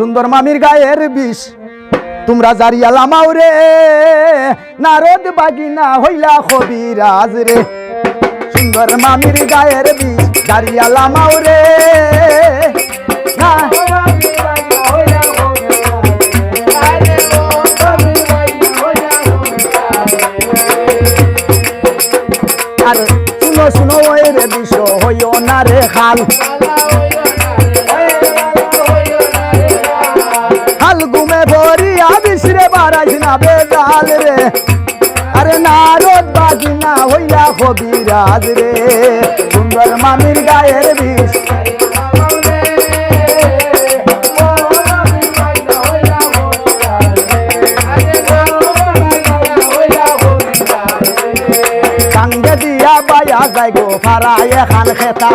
সুন্দর মামির গায়ের বিষ। তোমরা জারিয়া লামাও রে, নারদ বাগিনা হইলা কবিরাজ রে। সুন্দর মামির গায়ের বিষ জারিয়া লামাও রে না আর, শুনো শুনো রে বিষ হইও না রে খাল কবিরাজ রে, সুন্দর মামির গায়ের বিষ। কাঙ্গে দিয়া বায়া যাই গো ফারায় খান খেতা।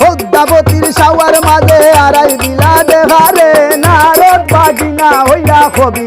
পদ্মাবতীর সাওয়ার মাঝে আড়াই দিলা দেখারে নারদ বাগিনা হইলা কবি।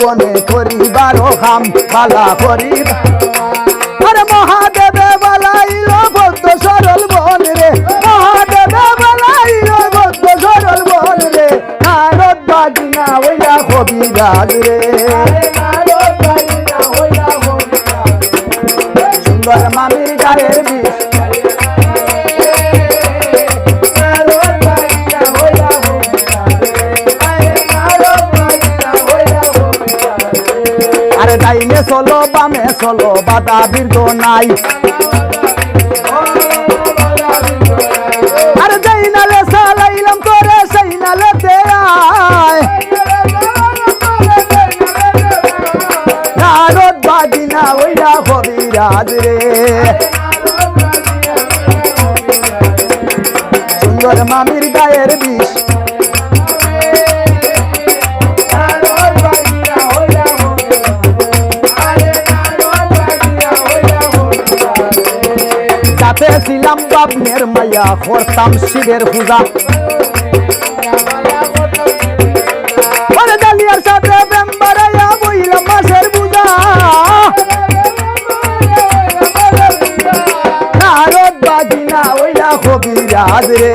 বনে করিবার খাম বালা করিব। আরে মহাদেবে বালাইল বৌদ্ধ সরল বন রে। মহাদেবে বালাইল বৌদ্ধ সরল বন রে। নারদ বাগিনা হইয়া কবিরাজ রে। সুন্দর মামির গায়ের বিষ চলো বামে চলো, বাধা বীর্য নাই। আরে যাই নালে চালাইলাম তোরে, সেই নারদ বাগিনা ওইরা কবিরাজ রে। ছিলাম বাবনের মাইয়া করতাম শিবের পূজা। ডালিয়ার সাথে প্রেম বাড়াইয়া বইলাম মাসের পূজা। নারদ বাগিনা ওইলা কবিরাজ রে।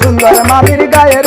সুন্দর মামির গায়ের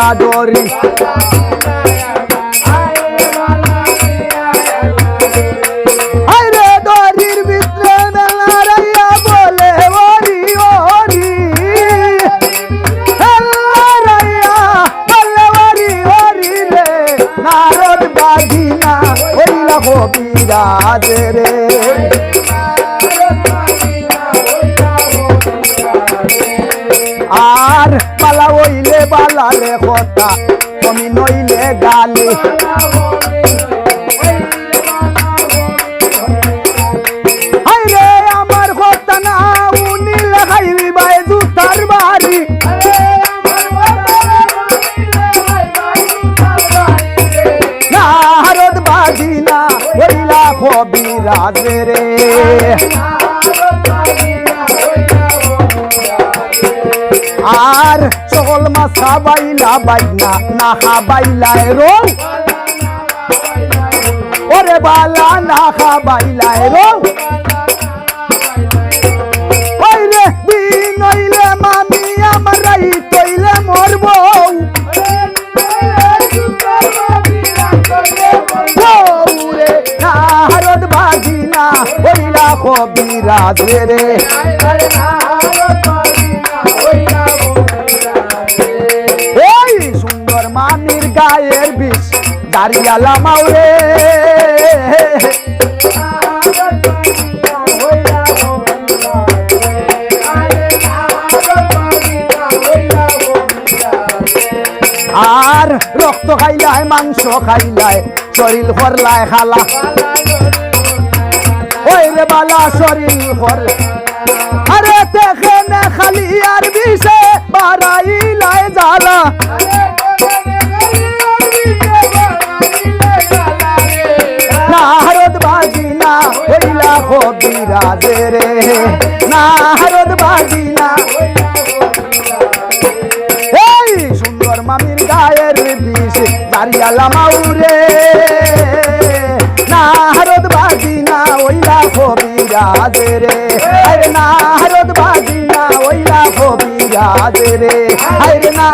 আনলা ডরি আরে ডরির ভিতরে মেলা রাইয়া বলে বলে কবিরাজ কথা তুমি নইলে গালি। হাই রে। খাবাইলা বাইনা না খাবাইলাই রো। ওরে বালা না খাবাইলাই রো। ওই রে দিন হইলে মামি আমার রাই তৈলে মরব। রে না হারদ বাজি না হইলা কবিরাজ রে ওই গায়ের বিষ দাঁড়িয়ালা মাউরে আর রক্ত খাইলায়, মাংস খাইলায়, শরীর করলায় খালা। ওই রে বালা, শরীর কর আরে দেখে না খালি আর বিষে, বাড়াইলায় জ্বালা কবিরাজ রে। না হারদ বাজি না এই সুন্দর মামির গায়ের বিষ দাঁড়িয়ালা মাউরে। না হারদ বাজি না ওইলা কবিরাজ রে। আরে না হারদ বাজি না ওইলা কবিরাজ রে। আরে না